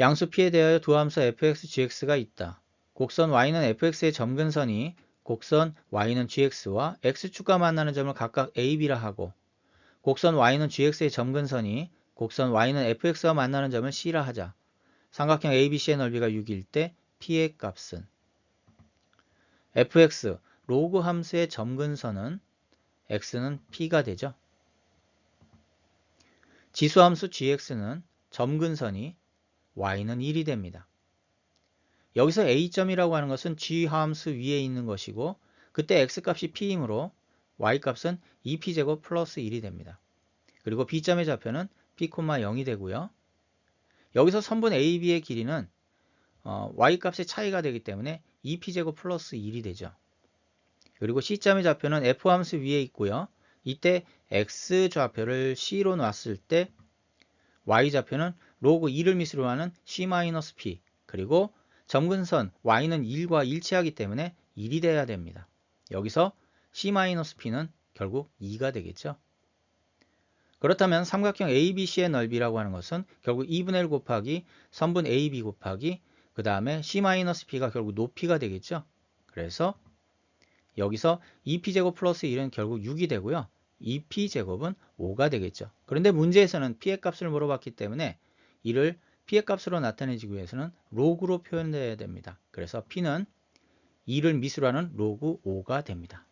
양수 p에 대하여 두 함수 fx, gx가 있다. 곡선 y는 fx의 점근선이 곡선 y는 gx와 x축과 만나는 점을 각각 a, b라 하고 곡선 y는 gx의 점근선이 곡선 y는 fx와 만나는 점을 c라 하자. 삼각형 ABC의 넓이가 6일 때 p의 값은 fx 로그 함수의 점근선은 x는 p가 되죠. 지수함수 gx는 점근선이 y는 1이 됩니다. 여기서 a점이라고 하는 것은 g함수 위에 있는 것이고 그때 x값이 p이므로 y값은 2p제곱 플러스 1이 됩니다. 그리고 b점의 좌표는 p, 0이 되고요. 여기서 선분 AB의 길이는 어, y값의 차이가 되기 때문에 2p제곱 플러스 1이 되죠. 그리고 C점의 좌표는 F함수 위에 있고요. 이때 X좌표를 C로 놨을 때 Y좌표는 로그 2를 미수로 하는 C-P 그리고 점근선 Y는 1과 일치하기 때문에 1이 돼야 됩니다. 여기서 C-P는 결국 2가 되겠죠. 그렇다면 삼각형 ABC의 넓이라고 하는 것은 결국 2분의 1 곱하기 선분 AB 곱하기 그 다음에 C-P가 결국 높이가 되겠죠. 그래서 여기서 2p제곱 플러스 1은 결국 6이 되고요. 2p제곱은 5가 되겠죠. 그런데 문제에서는 p의 값을 물어봤기 때문에 이를 p의 값으로 나타내기 위해서는 로그로 표현해야 됩니다. 그래서 p는 2를 미수라는 로그 5가 됩니다.